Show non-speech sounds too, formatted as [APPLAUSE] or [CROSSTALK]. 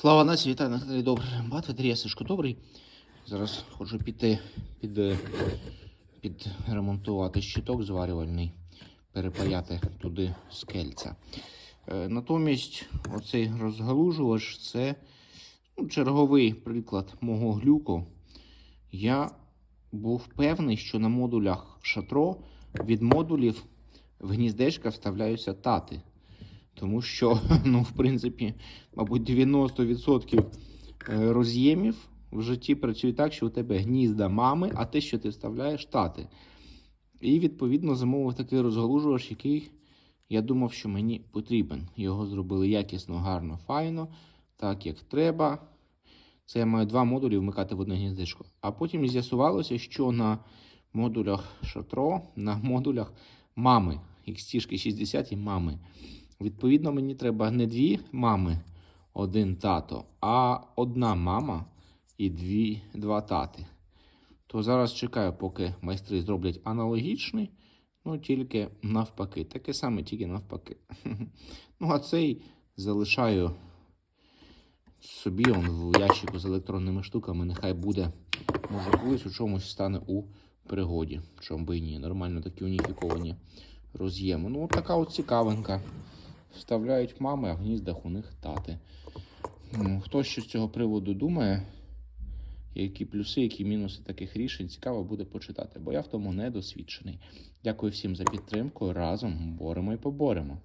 Слава нації, вітаю на каналі Добрий Рембат, Андрій Добрий. Зараз хочу піти під, е, під ремонтувати щиток зварювальний, перепаяти туди скельця. Е, Натомість оцей розгалужувач це ну, черговий приклад мого глюку. Я був певний, що на модулях шатро від модулів в гніздечка вставляються тати. Тому що, [LAUGHS] ну, в принципі, мабуть, 90% е, роз'ємів в житті працює так, що у тебе гнізда мами, а те, що ти вставляєш, тати. І, відповідно, замовив такий розгалужувач, який я думав, що мені потрібен. Його зробили якісно, гарно, файно, так як треба. Це я маю два модулі вмикати в одне гніздечко. А потім з'ясувалося, що на модулях шатро, на модулях мами, XT 60 і мами. Відповідно, мені треба не дві мами, один тато, а одна мама і дві, два тати. То зараз чекаю, поки майстри зроблять аналогічний, ну тільки навпаки. Таке саме, тільки навпаки. [LAUGHS] Ну, а цей залишаю собі он в ящику з електронними штуками. Нехай буде, може, колись у чомусь стане у пригоді. Чому би і ні. Нормально такі уніфіковані роз'єми. Ну, така от цікавинка. Вставляють мами, а в гніздах у них тати. Хто що з цього приводу думає, які плюси, які мінуси таких рішень, цікаво буде почитати, бо я в тому не досвідчений. Дякую всім за підтримку. Разом боремо і поборемо.